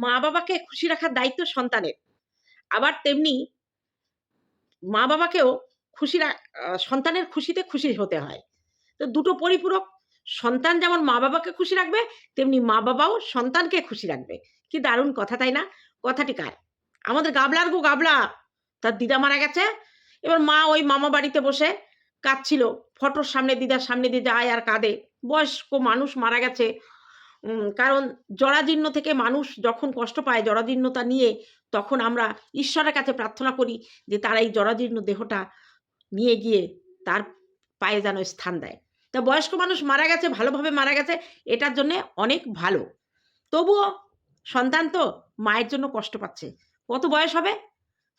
মা বাবাকে খুশি রাখার দায়িত্ব সন্তানের। আবার তেমনি মা বাবাকেও খুশি সন্তানের খুশিতে খুশি হতে হয়। তো দুটো পরিপূরক সন্তান যেমন মা বাবাকে খুশি রাখবে, তেমনি মা বাবাও সন্তানকে খুশি রাখবে। কি দারুণ কথা, তাই না? কথাটি কার? আমাদের গাবলার গো গাবলা! তার দিদা মারা গেছে। এবার মা ওই মামা বাড়িতে বসে কাঁদছিল। ফটোর সামনে দিদার সামনে দিয়ে যায় আর কাঁদে। বয়স্ক মানুষ মারা গেছে। কারণ জরাজীর্ণ থেকে মানুষ যখন কষ্ট পায় জরাজীর্ণতা নিয়ে, তখন আমরা ঈশ্বরের কাছে প্রার্থনা করি যে তারা এই জরাজীর্ণ দেহটা নিয়ে গিয়ে তার পায়ে যেন স্থান দেয়। তা বয়স্ক মানুষ মারা গেছে, ভালোভাবে মারা গেছে, এটার জন্যে অনেক ভালো। তবুও সন্তান তো মায়ের জন্য কষ্ট পাচ্ছে। কত বয়স হবে?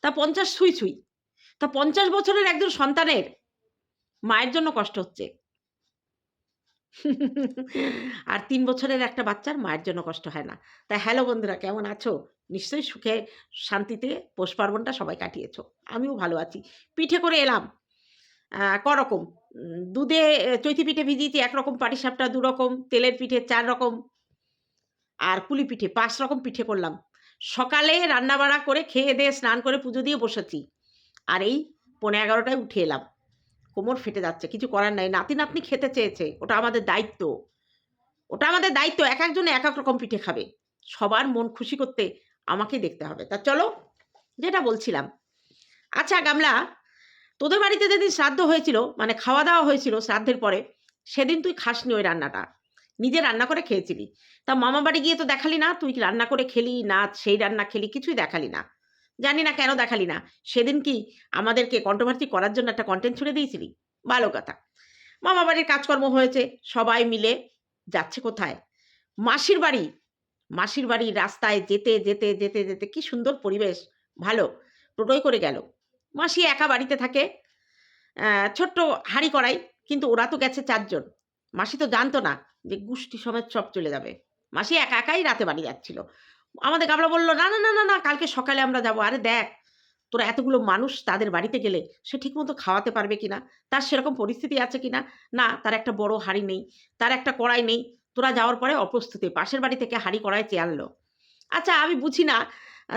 তা পঞ্চাশ ছুঁই ছুঁই। তা পঞ্চাশ বছরের একজন সন্তানের মায়ের জন্য কষ্ট হচ্ছে। আর তিন বছরের একটা বাচ্চার মায়ের জন্য কষ্ট হয় না। তা হ্যালো বন্ধুরা, কেমন আছো? নিশ্চয়ই সুখে, শান্তিতে পৌষ পার্বণটা সবাই কাটিয়েছো। আমিও ভালো আছি। পিঠে করে এলাম। করকম। দুধে চৈতি পিঠে ভিজিয়েছি, একরকম পাটিসাপটা দু রকম তেলের পিঠে চার রকম, আর পুলি পিঠে পাঁচ রকম পিঠে করলাম। সকালে রান্না বাড়া করে, খেয়ে দিয়ে, স্নান করে পুজো দিয়ে বসেছি। আর এই পনেরো এগারোটায় উঠে এলাম। কোমর ফেটে যাচ্ছে, কিছু করার নাই। নাতি নাতনি খেতে চেয়েছে, ওটা আমাদের দায়িত্ব। ওটা আমাদের দায়িত্ব, এক একজন এক এক রকম পিঠে খাবে। সবার মন খুশি করতে আমাকে দেখতে হবে। তা চলো, যেটা বলছিলাম। আচ্ছা গামলা, তোদের বাড়িতে যেদিন শ্রাদ্ধ হয়েছিল মানে খাওয়া দাওয়া হয়েছিল শ্রাদ্ধের পরে, সেদিন তুই খাসনি ওই রান্নাটা। নিজে রান্না করে খেয়েছিলি। তা মামা বাড়ি গিয়ে তো দেখালি না, তুই রান্না করে খেলি না, সেই রান্না খেলি, কিছুই দেখালি না। জানি না কেন দেখালি না। সেদিন কি আমাদেরকে কন্ট্রোভার্সি করার জন্য একটা কন্টেন্ট ছুড়ে দিয়েছিলি? ভালো কথা। মামা বাড়ির কাজকর্ম হয়েছে, সবাই মিলে যাচ্ছে কোথায়? মাসির বাড়ি। মাসির বাড়ি রাস্তায় যেতে যেতে যেতে যেতে কি সুন্দর পরিবেশ। ভালো, টোটোয় করে গেল। মাসি একা বাড়িতে থাকে ছোট্ট হাঁড়ি করাই, কিন্তু ওরা তো গেছে চারজন। মাসি তো জানতো না যে গোষ্ঠী সমেত সব চলে যাবে। মাসি একা একাই রাতে বাড়ি যাচ্ছিল। আমাদের গাবলা বলল, না না না না না, কালকে সকালে আমরা যাব। আরে দেখ, তোরা এতগুলো মানুষ তাদের বাড়িতে গেলে সে ঠিকমতো খাওয়াতে পারবে কিনা? তার সেরকম পরিস্থিতি আছে কিনা? না না তার একটা বড় হাঁড়ি নেই, তার একটা কড়াই নেই। তোরা যাওয়ার পরে অপ্রস্তুতে, পাশের বাড়ি থেকে হাঁড়ি কড়াই চেয়ে আনলো। আচ্ছা আমি বুঝি না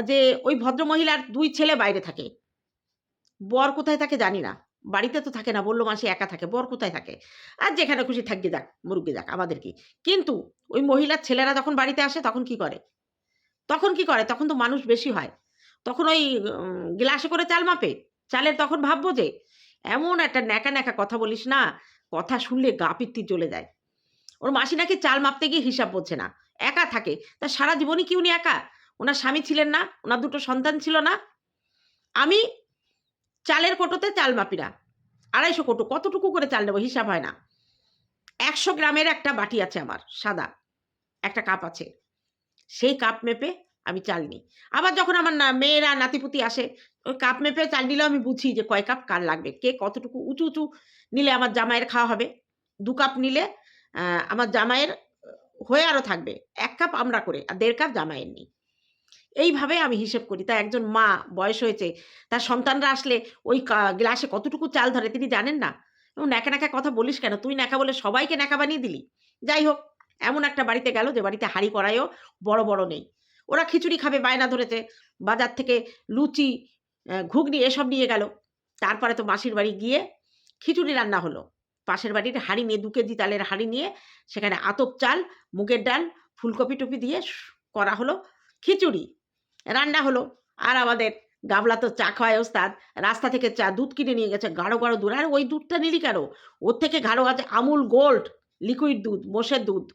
যে ওই ভদ্রমহিলার দুই ছেলে বাইরে থাকে। বর কোথায় থাকে জানি না। বাড়িতে তো থাকে না, বলল মাসি একা থাকে, বর কোথায় থাকে? আর যেখানে খুশি থাকবে যাক মুরুগে যাক, আমাদের কি? কিন্তু ওই মহিলার ছেলেরা যখন বাড়িতে আসে, তখন কি করে? তখন কি করে? তখন তো মানুষ বেশি হয়। তখন ওই গ্লাসে করে চাল মাপে। চালের তখন ভাববো যে, এমন একটা ন্যাকা ন্যাকা কথা বলিস না, কথা শুনলে গা পিত্তি চলে যায়। ওর মাসি নাকি চাল মাপতে গিয়ে হিসাব বোঝে না। একা থাকে। তা সারা জীবনই কি উনি একা? ওনার স্বামী ছিলেন না, ওনার দুটো সন্তান ছিল না। আমি চালের কোটোতে চাল মাপি না। আড়াইশো কোটো, কতটুকু করে চাল নেব হিসাব হয় না। একশো গ্রামের একটা বাটি আছে আমার, সাদা। একটা কাপ আছে। সেই কাপ মেপে আমি চাল নিই। আবার যখন আমার না, মেয়েরা, নাতিপুতি আসে, ওই কাপ মেপে চাল নিলেও আমি বুঝি যে কয় কাপ কার লাগবে, কে কতটুকু উঁচু উঁচু নিলে আমার জামাইয়ের খাওয়া হবে। দু কাপ নিলে আমার জামাইয়ের হয়ে আরও থাকবে। এক কাপ আমরা করে, আর দেড় কাপ জামাইয়ের নিই। এইভাবে আমি হিসেব করি। তা একজন মা বয়স হয়েছে, তার সন্তানরা আসলে ওই গ্লাসে কতটুকু চাল ধরে তিনি জানেন না? ন্যাকা ন্যাকা কথা বলিস কেন? তুই ন্যাকা বলে সবাইকে ন্যাকা বানিয়ে দিলি। যাই হোক এমন একটা বাড়িতে গেল যে বাড়িতে হাঁড়ি কড়াইও বড় বড় নেই। ওরা খিচুড়ি খাবে, বায়না ধরেছে, বাজার থেকে লুচি ঘুগনি এসব নিয়ে গেল। তারপরে তো মাসির বাড়ি গিয়ে খিচুড়ি রান্না হলো। পাশের বাড়ির হাঁড়ি নিয়ে, দু কেজি চালের হাঁড়ি নিয়ে সেখানে আতপ চাল, মুগের ডাল, ফুলকপি টুপি দিয়ে করা হলো খিচুড়ি। রান্না হলো। আর আমাদের গাবলা তো চা খাওয়ায় ওস্তাদ। রাস্তা থেকে চা দুধ কিনে নিয়ে গেছে, গাঢ় গাঢ় দুধ। আর ওই দুধটা নিলি কেন? ওর থেকে গাঢ় আছে আমুল গোল্ড। লিকুইড দুধ, মোষের দুধ।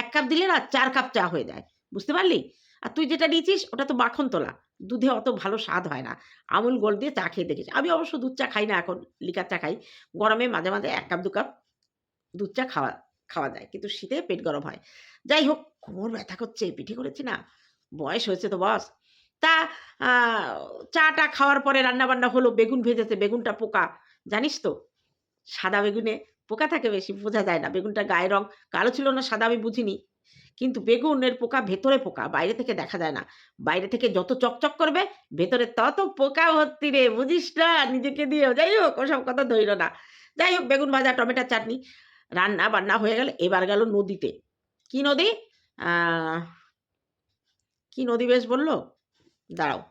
এক কাপ দিলে না চার কাপ চা হয়ে যায়। বুঝতে পারলি? আর তুই যেটা নিয়েছিস, ওটা তো মাখন তোলা। দুধে অত ভালো স্বাদ হয় না। আমুল গোল দিয়ে চা খেয়ে দেখেছি আমি অবশ্য দুধ চা খাই না এখন, লিকার চা খাই। গরমে মাঝে মাঝে এক কাপ, দু কাপ দুধ চা খাওয়া খাওয়া যায়। কিন্তু শীতে পেট গরম হয়। যাই হোক, কোমর ব্যথা করছে, পিঠে করেছি না? বয়স হয়েছে তো বস। তা চাটা খাওয়ার পরে রান্না বান্না হলো, বেগুন ভেজেছে, বেগুনটা পোকা। জানিস তো? সাদা বেগুনে পোকা থাকে বেশি, বোঝা যায় না। বেগুনটা গায়ের রং কালো ছিল না, সাদা আমি বুঝিনি। কিন্তু বেগুনের পোকা ভেতরে পোকা, বাইরে থেকে দেখা যায় না। বাইরে থেকে যত চকচক করবে, ভেতরে তত পোকা ভর্তি রে, বুঝিস না? নিজেকে দিয়েও। যাই হোক, ওসব কথা ধৈর্য না। যাই হোক, বেগুন ভাজা টমেটোর চাটনি, রান্না বান্না হয়ে গেল, এবার গেল নদীতে। কি নদী? কি নদী বেশ বলল? দাঁড়াও।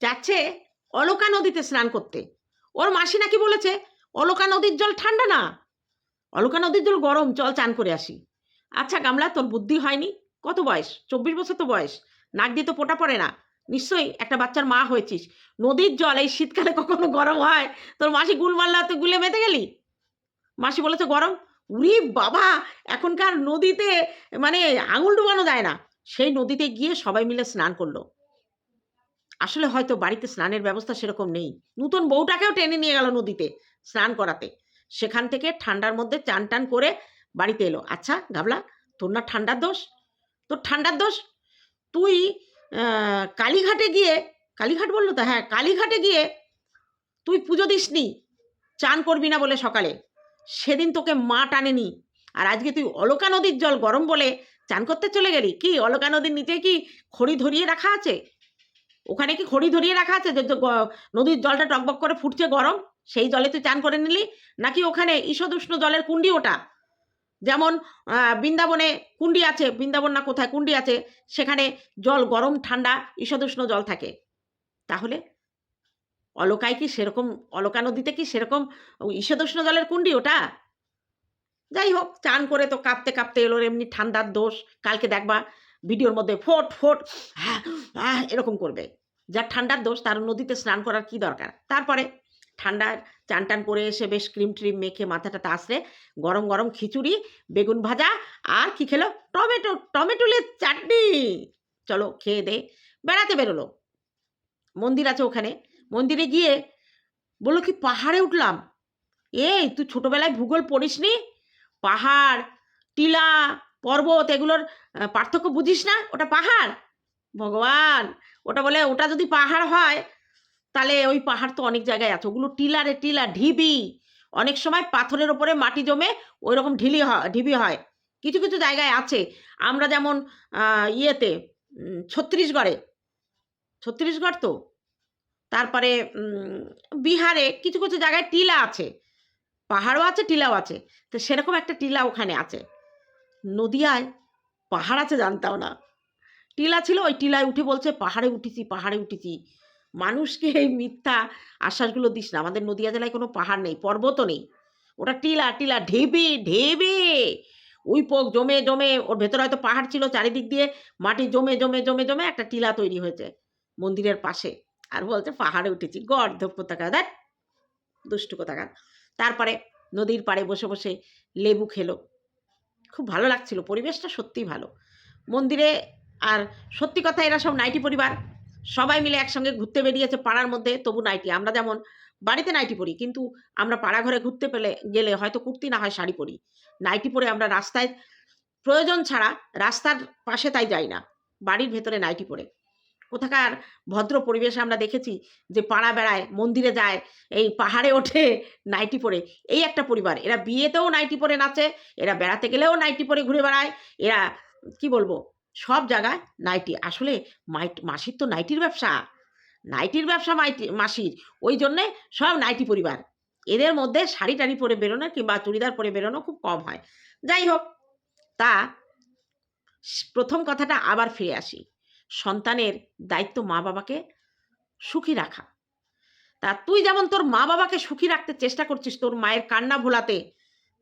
যাচ্ছে অলকা নদীতে স্নান করতে। ওর মাসি নাকি বলেছে, অলকা নদীর জল ঠান্ডা না? অলকা নদীর জল গরম, চল চান করে আসি। আচ্ছা গামলা, তোর বুদ্ধি হয়নি? কত বয়স? চব্বিশ বছর তো বয়স। নাক দিয়ে তো পোটা পড়ে না। নিশ্চয়ই একটা বাচ্চার মা হয়েছিস। নদীর জল এই শীতকালে কখনো গরম হয়? তোর মাসি গুল মারলা তুই গুলে মেতে গেলি? মাসি বলেছে, গরম? উরি বাবা! এখনকার নদীতে মানে আঙুল ডুবানো যায় না। সেই নদীতে গিয়ে সবাই মিলে স্নান করল। আসলে হয়তো বাড়িতে স্নানের ব্যবস্থা সেরকম নেই। নতুন বউটাকেও টেনে নিয়ে গেল নদীতে স্নান করাতে। সেখান থেকে ঠান্ডার মধ্যে চান টান করে বাড়িতে এলো। আচ্ছা গাবলা, তোর না ঠান্ডার দোষ? তোর ঠান্ডার দোষ? তুই কালীঘাটে গিয়ে, কালীঘাট বলল তো? হ্যাঁ কালীঘাটে গিয়ে তুই পুজো দিসনি, চান করবি না বলে সকালে। সেদিন তোকে মা টানেনি। আর আজকে তুই অলকা নদীর জল গরম বলে চান করতে চলে গেলি? কি, অলকা নদীর নিচে কি খড়ি ধরিয়ে রাখা আছে? ওখানে কি খড়ি ধরিয়ে রাখা আছে? যে নদীর জলটা টকবক করে ফুটছে গরম, সেই জলে তুই চান করে নিলি? নাকি ওখানে ঈষদুষ্ণ জলের কুণ্ডি ওটা? যেমন বৃন্দাবনে কুণ্ডি আছে, বৃন্দাবন না কোথায় কুণ্ডি আছে, সেখানে জল, গরম, ঠান্ডা, ঈষদুষ্ণ জল থাকে। তাহলে অলকায় কি সেরকম, অলকা নদীতে কি সেরকম ঈষদুষ্ণ জলের কুণ্ডি ওটা? যাই হোক, চান করে তো কাঁপতে কাঁপতে এলো এমনি ঠান্ডার দোষ। কালকে দেখবা, ভিডিওর মধ্যে ফোট ফোট হ্যাঁ হ্যাঁ এরকম করবে। যার ঠান্ডার দোষ, তার নদীতে স্নান করার কি দরকার? তারপরে ঠান্ডার চান টান করে এসে বেশ ক্রিম ট্রিম মেখে মাথাটা আসরে গরম গরম খিচুড়ি, বেগুন ভাজা, আর কি খেলো? টমেটো, টমেটোলের চাটনি! চলো খেয়ে দে। বেড়াতে বেরোলো। মন্দির আছে ওখানে। মন্দিরে গিয়ে বলল, কি পাহাড়ে উঠলাম? এই, তুই ছোটবেলায় ভূগোল পড়িসনি পাহাড়, টিলা, পর্বত, এগুলোর পার্থক্য বুঝিস না? ওটা পাহাড়? ভগবান ওটা বলে ওটা যদি পাহাড় হয় তাহলে ওই পাহাড় তো অনেক জায়গায় আছে। ওগুলো টিলারে টিলা ঢিবি। অনেক সময় পাথরের ওপরে মাটি জমে ওই রকম ঢিলি হয় ঢিবি হয়। কিছু কিছু জায়গায় আছে। আমরা যেমন ইয়েতে উম, ছত্তিশগড়ে। ছত্তিশগড় তো? তারপরে বিহারে কিছু কিছু জায়গায় টিলা আছে। পাহাড়ও আছে টিলাও আছে। তো সেরকম একটা টিলা ওখানে আছে। নদিয়ায় পাহাড় আছে জানতাম না। টিলা ছিল, ওই টিলায় উঠে বলছে, পাহাড়ে উঠেছি পাহাড়ে উঠেছি। মানুষকে এই মিথ্যা আশ্বাসগুলো দিস না। আমাদের নদীয়া জেলায় কোনো পাহাড় নেই পর্বতও নেই। ওটা টিলা টিলা, ঢেবে ঢেবে। ওই পোক জমে জমে, ওর ভেতরে হয়তো পাহাড় ছিল, চারিদিক দিয়ে মাটি জমে জমে জমে জমে একটা টিলা তৈরি হয়েছে মন্দিরের পাশে। আর বলছে, পাহাড়ে উঠেছি, গর্ধব কোথাকার? দেখ দুষ্টু কোথাকার। তারপরে নদীর পাড়ে বসে বসে লেবু খেলো। খুব ভালো লাগছিল, পরিবেশটা সত্যিই ভালো। মন্দিরে আর সত্যি কথা এরা সব নাইটি পরিবার। সবাই মিলে একসঙ্গে ঘুরতে বেরিয়েছে পাড়ার মধ্যে, তবু নাইটি। আমরা যেমন বাড়িতে নাইটি পরি, কিন্তু আমরা পাড়া ঘরে ঘুরতে পেলে গেলে হয়তো কুর্তি না হয়, শাড়ি পরি। নাইটি পরে আমরা রাস্তায়, প্রয়োজন ছাড়া রাস্তার পাশে তাই যাই না, বাড়ির ভেতরে নাইটি পরে। কোথাকার ভদ্র পরিবেশে আমরা দেখেছি যে পাড়া বেড়ায়, মন্দিরে যায়, এই পাহাড়ে ওঠে নাইটি পরে। এই একটা পরিবার, এরা বিয়েতেও নাইটি পরে নাচে, এরা বেড়াতে গেলেও নাইটি পরে ঘুরে বেড়ায়, এরা, কি বলব সব জায়গায় নাইটি। আসলে মাইট, মাসির তো নাইটির ব্যবসা। নাইটির ব্যবসা মাইটি, মাসির। ওই জন্যে সব নাইটি পরিবার। এদের মধ্যে শাড়ি টাড়ি পরে বেরোনো কিংবা চুড়িদার পরে বেরোনো খুব কম হয়। যাই হোক, তা প্রথম কথাটা আবার ফিরে আসি। সন্তানের দায়িত্ব মা বাবাকে সুখী রাখা। তা তুই যেমন তোর মা বাবাকে সুখী রাখতে চেষ্টা করছিস, তোর মায়ের কান্না ভোলাতে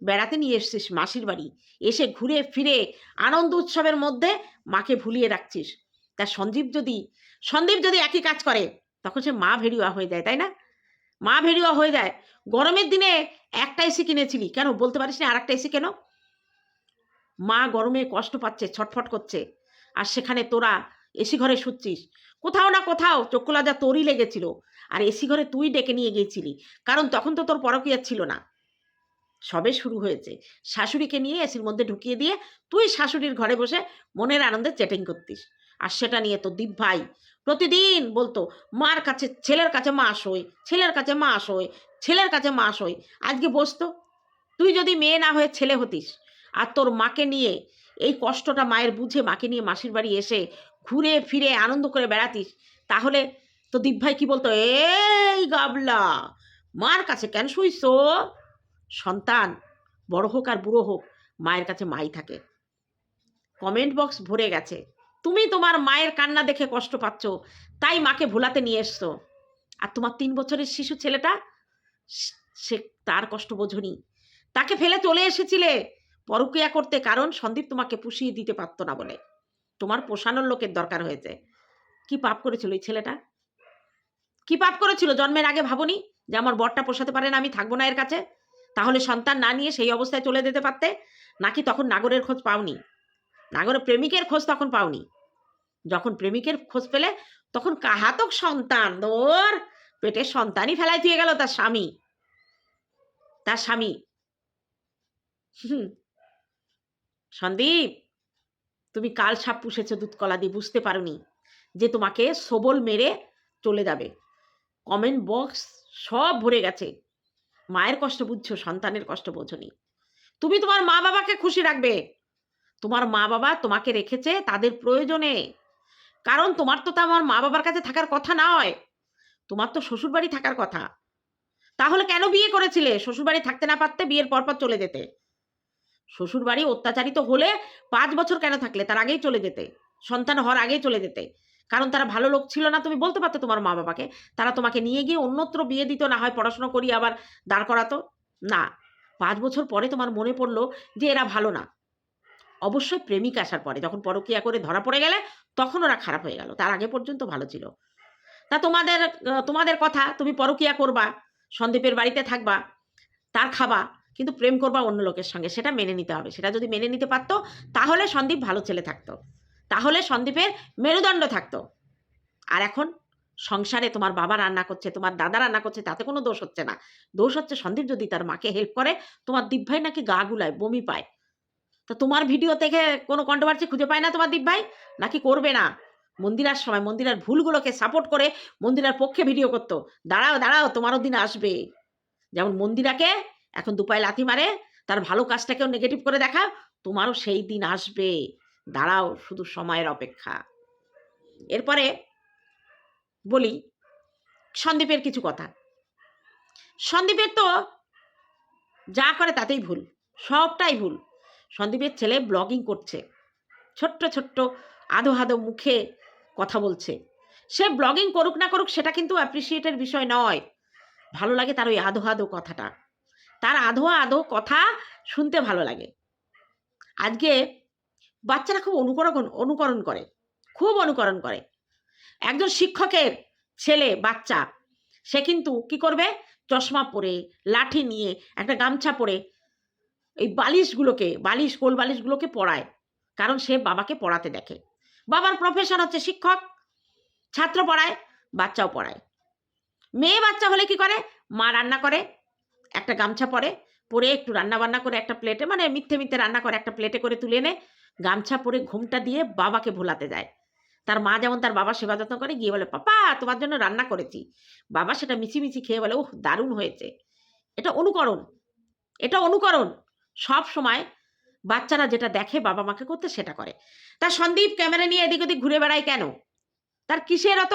বেড়াতে নিয়ে এসছিস মাসির বাড়ি। এসে ঘুরে ফিরে আনন্দ উৎসবের মধ্যে মাকে ভুলিয়ে রাখছিস। তা সঞ্জীব যদি, সন্দীপ যদি একই কাজ করে, তখন সে মা ভেড়িয়া হয়ে যায়, তাই না? মা ভেড়িয়া হয়ে যায়। গরমের দিনে একটা এসি কিনেছিলি। কেন? বলতে পারিস না আর একটা এসি কেন? মা গরমে কষ্ট পাচ্ছে, ছটফট করছে। আর সেখানে তোরা এসি ঘরে শুচ্ছিস। কোথাও না কোথাও চক্ষুলাজা তোরই লেগেছিল। আর এসি ঘরে তুই ডেকে নিয়ে গিয়েছিলি। কারণ তখন তো তোর পরকিয়া ছিল না। সবে শুরু হয়েছে। শাশুড়িকে নিয়ে এসির মধ্যে ঢুকিয়ে দিয়ে তুই শাশুড়ির ঘরে বসে মনের আনন্দে চ্যাটিং করতিস। আর সেটা নিয়ে তো দীপ ভাই প্রতিদিন বলতো, মার কাছে, ছেলের কাছে মা আসোয় ছেলের কাছে মা আসোয় ছেলের কাছে মা আসোয় আজকে বসতো। তুই যদি মেয়ে না হয়ে ছেলে হতিস, আর তোর মাকে নিয়ে এই কষ্টটা মায়ের বুঝে মাকে নিয়ে মাসির বাড়ি এসে ঘুরে ফিরে আনন্দ করে বেড়াতিস, তাহলে তো দীপ ভাই কি বলতো, এই গাবলা, মার কাছে কেন শুইছ? সন্তান, বড় হোক আর বুড়ো হোক, মায়ের কাছে মাই থাকে। কমেন্ট বক্স ভরে গেছে, তুমি তোমার মায়ের কান্না দেখে কষ্ট পাচ্ছ, তাই মাকে ভোলাতে নিয়ে এসছো। আর তোমার তিন বছরের শিশু ছেলেটা, সে- তার কষ্ট বোঝনি। তাকে ফেলে চলে এসেছিলে পরকিয়া করতে কারণ সন্দীপ তোমাকে পুষিয়ে দিতে পারতো না বলে। তোমার পোষানোর লোকের দরকার হয়েছে। কি পাপ করেছিল এই ছেলেটা? কি পাপ করেছিল? জন্মের আগে ভাবনি যে আমার বরটা পোষাতে পারে না, আমি থাকব না এর কাছে? তাহলে সন্তান না নিয়ে সেই অবস্থায় চলে যেতে পারতে? নাকি তখন নাগরের খোঁজ পাওনি? নাগরের প্রেমিকের খোঁজ তখন পাওনি। যখন প্রেমিকের খোঁজ পেলে, তখন কাহাতক সন্তান? তোর পেটের সন্তানই ফেলাই দিয়ে গেল তার স্বামী। তার স্বামী। সন্দীপ, তুমি কাল সাপ পুষেছ দুধ কলা দিয়ে, বুঝতে পারোনি যে তোমাকে সবল মেরে চলে যাবে। কমেন্ট বক্স সব ভরে গেছে। মায়ের কষ্ট বুঝছ, সন্তানের কষ্ট বোঝনি। তুমি তোমার মা বাবাকে খুশি রাখবে। তোমার মা বাবা তোমাকে রেখেছে তাদের প্রয়োজনে। কারণ তোমার তো আমার মা বাবার কাছে থাকার কথা নয়। তোমার তো শ্বশুরবাড়ি থাকার কথা। তাহলে কেন বিয়ে করেছিলে? শ্বশুরবাড়ি থাকতে না পারতে বিয়ের পরপর চলে যেতে। শ্বশুরবাড়ি অত্যাচারিত হলে পাঁচ বছর কেন থাকলে? তার আগেই চলে যেতে। সন্তান হওয়ার আগেই চলে যেতে। কারণ তারা ভালো লোক ছিল না, তুমি বলতে পারতে তোমার মা বাবাকে তারা তোমাকে নিয়ে গিয়ে অন্যত্র বিয়ে দিত, না হয় পড়াশোনা করিয়ে আবার দাঁড় করাতো। না, পাঁচ বছর পরে তোমার মনে পড়ল যে এরা ভালো না। অবশ্যই প্রেমিক আসার পরে, যখন পরকিয়া করে ধরা পড়ে গেলে তখন ওরা খারাপ হয়ে গেল, তার আগে পর্যন্ত ভালো ছিল। তা তোমাদের তোমাদের কথা, তুমি পরকিয়া করবা, সন্দীপের বাড়িতে থাকবা, তার খাবা, কিন্তু প্রেম করবা অন্য লোকের সঙ্গে, সেটা মেনে নিতে হবে। সেটা যদি মেনে নিতে পারতো, তাহলে সন্দীপ ভালো ছেলে থাকতো। তাহলে সন্দীপের মেরুদণ্ড থাকতো। আর এখন সংসারে তোমার বাবা রান্না করছে, তোমার দাদা রান্না করছে, তাতে কোনো দোষ হচ্ছে না। দোষ হচ্ছে সন্দীপ যদি তার মাকে হেল্প করে, তোমার দীপ ভাই নাকি গা গুলায় বমি পায়। তা তোমার ভিডিও থেকে কোনো কন্ট্রোভার্সি খুঁজে পায় না তোমার দীপ ভাই নাকি করবে না? মন্দিরার সময় মন্দিরার ভুলগুলোকে সাপোর্ট করে মন্দিরার পক্ষে ভিডিও করতো। দাঁড়াও দাঁড়াও তোমারও দিন আসবে। যেমন মন্দিরাকে এখন দুপায় লাথি মারে, তার ভালো কাজটাকেও নেগেটিভ করে দেখা তোমারও সেই দিন আসবে। দাঁড়াও, শুধু সময়ের অপেক্ষা। এরপরে বলি সন্দীপের কিছু কথা। সন্দীপের তো যা করে তাতেই ভুল, সবটাই ভুল। সন্দীপের ছেলে ব্লগিং করছে, ছোট্ট ছোট্ট, আধো আধো মুখে কথা বলছে। সে ব্লগিং করুক না করুক সেটা কিন্তু অ্যাপ্রিসিয়েটের বিষয় নয়। ভালো লাগে তার ওই আধো আধো কথাটা। তার আধো আধো কথা শুনতে ভালো লাগে। আজকে বাচ্চারা খুব অনুকরণ অনুকরণ করে, খুব অনুকরণ করে। একজন শিক্ষকের ছেলে, বাচ্চা, সে কিন্তু কি করবে? চশমা পরে, লাঠি নিয়ে, একটা গামছা পরে এই বালিশগুলোকে, বালিশ কোল বালিশগুলোকে পড়ায় কারণ সে বাবাকে পড়াতে দেখে। বাবার প্রফেশন হচ্ছে শিক্ষক, ছাত্র পড়ায়, বাচ্চাও পড়ায়। মেয়ে বাচ্চা হলে কি করে? মা রান্না করে, একটা গামছা পরে পরে একটু রান্না বান্না করে একটা প্লেটে মানে মিথ্যে মিথ্যে রান্না করে একটা প্লেটে করে তুলে এনে গামছা পরে ঘুমটা দিয়ে বাবাকে ভোলাতে যায়। তার মা যেমন তার বাবা সেবা যত্ন করে, গিয়ে বলে, পাপা, তোমার জন্য রান্না করেছি। বাবা সেটা মিছিমিছি খেয়ে বলে ওহ দারুণ হয়েছে। এটা অনুকরণ। এটা অনুকরণ। সব সময় বাচ্চারা যেটা দেখে বাবা মাকে করতে সেটা করে। তা সন্দীপ, ক্যামেরা নিয়ে এদিক ওদিক ঘুরে বেড়ায় কেন? তার কিসের অত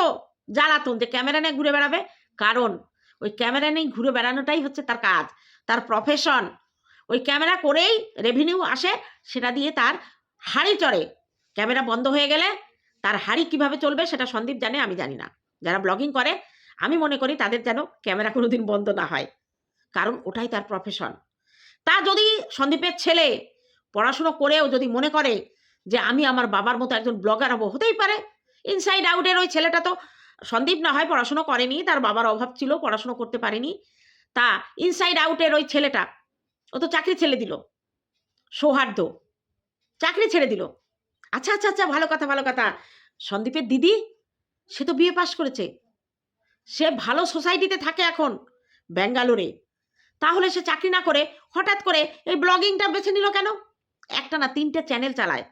জ্বালাতন যে ক্যামেরা নিয়ে ঘুরে বেড়াবে? কারণ ওই ক্যামেরা নিয়ে ঘুরে বেড়ানোটাই হচ্ছে তার কাজ, তার প্রফেশন ওই ক্যামেরা করেই রেভিনিউ আসে, সেটা দিয়ে তার হাড়ি চড়ে। ক্যামেরা বন্ধ হয়ে গেলে তার হাড়ি কীভাবে চলবে সেটা সন্দীপ জানে, আমি জানি না। যারা ব্লগিং করে, আমি মনে করি তাদের যেন ক্যামেরা কোনোদিন বন্ধ না হয়। কারণ ওটাই তার প্রফেশন তা যদি সন্দীপের ছেলে পড়াশুনো করেও যদি মনে করে যে আমি আমার বাবার মতো একজন ব্লগার হব, হতেই পারে। ইনসাইড আউটের ওই ছেলেটা তো সন্দীপ না হয় পড়াশুনো করেনি, তার বাবার অভাব ছিল, পড়াশুনো করতে পারেনি। তা ইনসাইড আউটের ওই ছেলেটা, ও তো চাকরি ছেলে দিল, সৌহার্দ্য। চাকরি ছেড়ে দিল। আচ্ছা আচ্ছা আচ্ছা ভালো কথা ভালো কথা। সন্দীপের দিদি, সে তো বিয়ে পাশ করেছে। সে ভালো সোসাইটিতে থাকে এখন, ব্যাঙ্গালোরে। তাহলে সে চাকরি না করে হঠাৎ করে এই ব্লগিংটা বেছে নিল কেন? একটা না তিনটে চ্যানেল চালায়।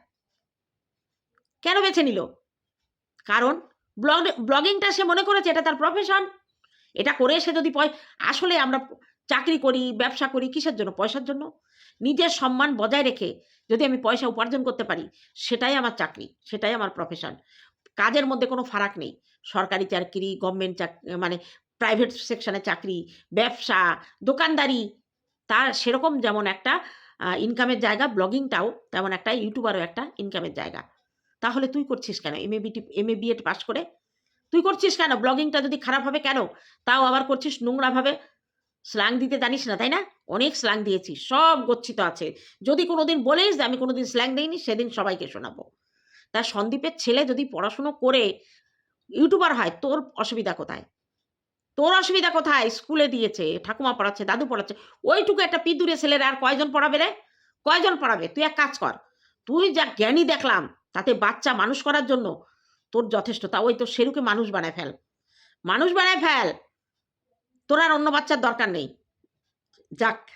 কেন বেছে নিল? কারণ ব্লগ ব্লগিংটা সে মনে করেছে এটা তার প্রফেশন এটা করে সে যদি আসলে আমরা চাকরি করি, ব্যবসা করি, কিসের জন্য? পয়সার জন্য। নিজের সম্মান বজায় রেখে যদি আমি পয়সা উপার্জন করতে পারি, সেটাই আমার চাকরি, সেটাই আমার প্রফেশন কাজের মধ্যে কোনো ফারাক নেই। সরকারি চাকরি গভর্নমেন্ট চাকরি মানে প্রাইভেট সেকশনে চাকরি, ব্যবসা, দোকানদারি, তার সেরকম যেমন একটা ইনকামের জায়গা ব্লগিংটাও তেমন একটা ইউটিউবারও একটা ইনকামের জায়গা। তাহলে তুই করছিস কেন? এম এ বিটি এম এ বিএড পাস করে? তুই করছিস কেন? ব্লগিংটা যদি খারাপ হবে কেন? তাও আবার করছিস নোংরাভাবে স্ল্যাং দিতে জানিস না, তাই না? অনেক স্ল্যাং দিয়েছি, সব গচ্ছিত আছে। যদি কোনোদিন বলিস যে আমি কোনোদিন স্ল্যাং দিইনি, সেদিন সবাইকে শোনাবো। তা সন্দীপের ছেলে যদি পড়াশুনো করে, ইউটিউবার হয়, তোর অসুবিধা কোথায়? তোর অসুবিধা কোথায়? স্কুলে দিয়েছে, ঠাকুমা পড়াচ্ছে, দাদু পড়াচ্ছে, ওইটুকু একটা পিদুরে ছেলের আর কয়জন পড়াবে রে? কয়জন পড়াবে? তুই এক কাজ কর, তুই যা জ্ঞানী দেখলাম, তাতে বাচ্চা মানুষ করার জন্য তোর যথেষ্ট, তা ওই তোর সেরুকে মানুষ বানায় ফেল। মানুষ বানায় ফেল তোর আর অন্য বাচ্চার দরকার নেই। যাক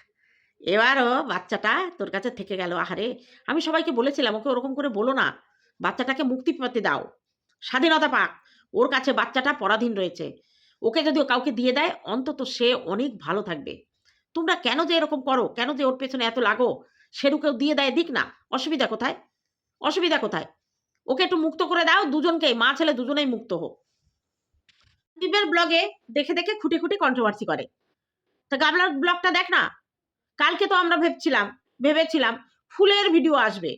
এবারও বাচ্চাটা তোর কাছে থেকে গেল। আহারে, আমি সবাইকে বলেছিলাম, ওকে ওরকম করে বলো না, বাচ্চাটাকে মুক্তি পেতে দাও। স্বাধীনতা পাক, ওর কাছে বাচ্চাটা পরাধীন রয়েছে। ওকে যদি ও কাউকে দিয়ে দেয়, অন্তত সে অনেক ভালো থাকবে। তোমরা কেন যে এরকম করো? কেন যে ওর পেছনে এত লাগো? সেরুকেও দিয়ে দেয়, দিক না। অসুবিধা কোথায়? অসুবিধা কোথায়? ওকে একটু মুক্ত করে দাও, দুজনকেই, মা ছেলে দুজনেই মুক্ত হোক। দিবের ব্লগে দেখে দেখে খুঁটে খুঁটে কন্ট্রোভার্সি করে। তা গাবলার ব্লগটা দেখ না। কালকে তো আমরা ভেবছিলাম, ভেবেছিলাম ফুলের ভিডিও আসবে।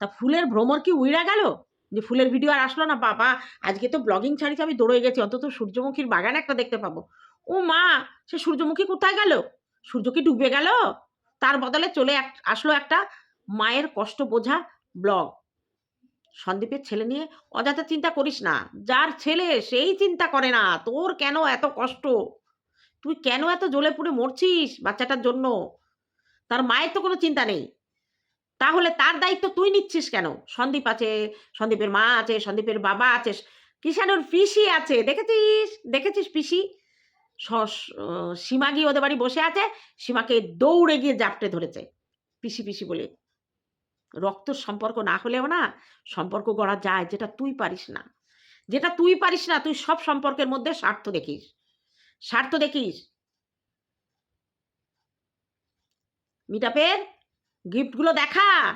তা ফুলের ভ্রমর কি উইরা গেল? যে ফুলের ভিডিও আর আসলো না, বাবা, আজকে তো ব্লগিং ছাড়িতে আমি দৌড়ে গেছি, অন্তত সূর্যমুখীর বাগান একটা দেখতে পাবো। ও মা, সে সূর্যমুখী কোথায় গেল? সূর্য কি ডুবে গেল? তার বদলে চলে আসলো একটা মায়ের কষ্ট বোঝা ব্লগ সন্দীপের ছেলে নিয়ে অযথা চিন্তা করিস না। যার ছেলে সেই চিন্তা করে না। তোর কেন এত কষ্ট? তুই কেন এত জ্বলে পুড়ে মরছিস বাচ্চাটার জন্য? তার মায়ের তো কোনো চিন্তা নেই। তাহলে তার দায়িত্ব তুই নিচ্ছিস কেন? সন্দীপ আছে, সন্দীপের মা আছে, সন্দীপের বাবা আছে কিষানোর পিসি আছে। দেখেছিস? দেখেছিস পিসি? সীমা গিয়ে ওদের বাড়ি বসে আছে। সীমাকে দৌড়ে গিয়ে জাপটে ধরেছে। পিসি পিসি বলে রক্তর সম্পর্ক না হলেও না সম্পর্ক গড়া যায়, যেটা তুই পারিস না। যেটা তুই পারিস না, তুই সব সম্পর্কের মধ্যে স্বার্থ দেখিস। স্বার্থ দেখিস। মিটাপের গিফটগুলো দেখা।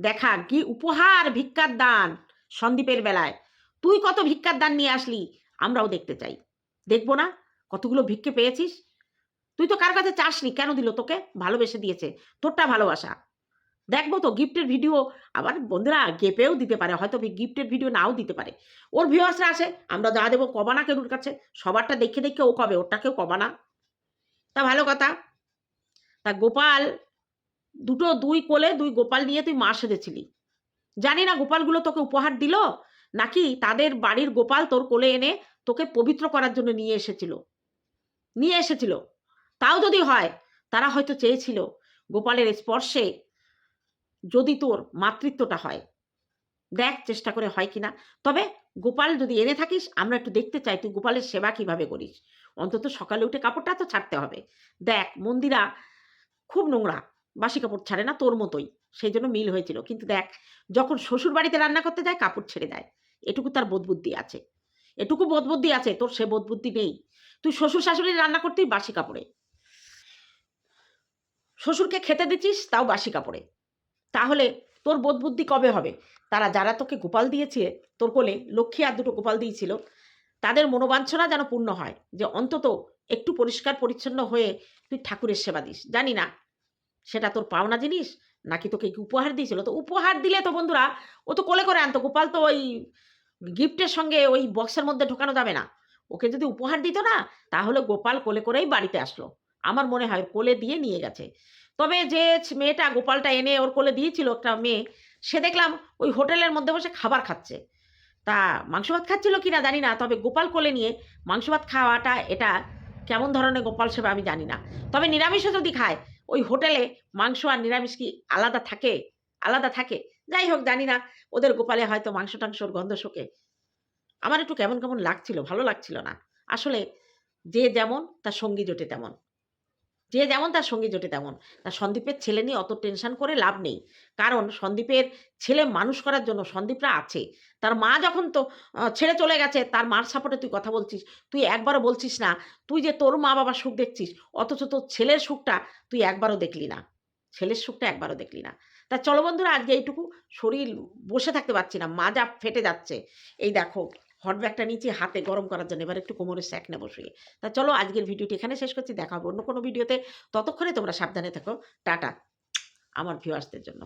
দেখা, কি উপহার, ভিক্ষার দান সন্দীপের বেলায়। তুই কত ভিক্ষার দান নিয়ে আসলি? আমরাও দেখতে চাই। দেখব না? কতগুলো ভিক্ষে পেয়েছিস? তুই তো কার কাছে চাসনি। কেন দিল? তোকে ভালোবেসে দিয়েছে। তোরটা ভালোবাসা। দেখব তো গিফটের ভিডিও আবার বন্ধুরা গেপেও দিতে পারে, হয়তো গিফটের ভিডিও নাও দিতে পারে। ওর ভিউয়ার্সরা আসে, আমরা যা দেবো কবানা কেনুর কাছে, সবারটা দেখে দেখে ও কবে, ওরটাকেও কবানা তা ভালো কথা। তা গোপাল, দুটো দুই কোলে দুই গোপাল নিয়ে তুই মা সেজেছিলি। জানি না গোপালগুলো তোকে উপহার দিল, নাকি তাদের বাড়ির গোপাল তোর কোলে এনে তোকে পবিত্র করার জন্য নিয়ে এসেছিল। নিয়ে এসেছিল। তাও যদি হয়, তারা হয়তো চেয়েছিল গোপালের স্পর্শে যদি তোর মাতৃত্বটা হয়। দেখ চেষ্টা করে হয় কিনা। তবে গোপাল যদি এনে থাকিস, আমরা একটু দেখতে চাই তুই গোপালের সেবা কীভাবে করিস। অন্তত সকালে উঠে কাপড়টা তো ছাড়তে হবে। দেখ মন্দিরা খুব নোংরা, বাসি কাপড় ছাড়ে না তোর মতোই। সেই জন্য মিল হয়েছিল। কিন্তু দেখ, যখন শ্বশুর বাড়িতে রান্না করতে যায়, কাপড় ছেড়ে দেয়। এটুকু তার বোধবুদ্ধি আছে। এটুকু বোধবুদ্ধি আছে, তোর সে বোধবুদ্ধি নেই। তুই শ্বশুর শাশুড়ি রান্না করতেই বাসি কাপড়ে। শ্বশুরকে খেতে দিচ্ছিস, তাও বাসি কাপড়ে। তাহলে তোর বোধবুদ্ধি কবে হবে? তারা যারা তোকে গোপাল দিয়েছে, তোর কোলে লক্ষ্মী আর দুটো গোপাল দিয়েছিল তাদের মনোবাঞ্ছনা যেন পূর্ণ হয়, যে অন্তত একটু পরিষ্কার পরিচ্ছন্ন হয়ে তুই ঠাকুরের সেবা দিস। জানি না, সেটা তোর পাওনা জিনিস? নাকি তোকে কি উপহার দিয়েছিল? তো উপহার দিলে তো বন্ধুরা, ও তো কোলে করে আনতো, গোপাল তো ওই গিফটের সঙ্গে ওই বক্সের মধ্যে ঢোকানো যাবে না। ওকে যদি উপহার দিত না, তাহলে গোপাল কোলে করেই বাড়িতে আসলো। আমার মনে হয় কোলে দিয়ে নিয়ে গেছে। তবে যে মেয়েটা গোপালটা এনে ওর কোলে দিয়েছিল একটা মেয়ে, সে দেখলাম ওই হোটেলের মধ্যে বসে খাবার খাচ্ছে। তা মাংস ভাত খাচ্ছিল কি না জানি না, তবে গোপাল কোলে নিয়ে মাংস ভাত খাওয়াটা এটা কেমন ধরনের গোপাল সেবা আমি জানি না। তবে নিরামিষও যদি খায়, ওই হোটেলে মাংস আর নিরামিষ কি আলাদা থাকে? আলাদা থাকে? যাই হোক, জানি না। ওদের গোপালে হয়তো মাংস টাংসর গন্ধ শোকে। আমার একটু কেমন কেমন লাগছিল, ভালো লাগছিল না। আসলে যে যেমন, তার সঙ্গী জোটে তেমন। যে যেমন তার সঙ্গী জোটে তেমন। তা সন্দীপের ছেলে নিয়ে অত টেনশন করে লাভ নেই। কারণ সন্দীপের ছেলে মানুষ করার জন্য সন্দীপরা আছে। তার মা যখন তো ছেড়ে চলে গেছে, তার মার সাপোর্টে তুই কথা বলছিস। তুই একবারও বলছিস না, তুই যে তোর মা বাবার সুখ দেখছিস, অথচ তোর ছেলের সুখটা তুই একবারও দেখলি না। ছেলের সুখটা একবারও দেখলি না। তা চলো বন্ধুরা, আজকে এইটুকু। শরীর বসে থাকতে পারছি না, মাজা ফেটে যাচ্ছে। এই দেখো হট ব্যাগটা নিচে হাতে গরম করার জন্য, এবার একটু কোমরে স্যাক নেব শুয়ে। তা চলো, আজকের ভিডিওটি এখানে শেষ করছি, দেখা হবে অন্য কোনো ভিডিওতে। ততক্ষণে তোমরা সাবধানে থাকো। টাটা, আমার ভিউয়ার্সদের জন্য।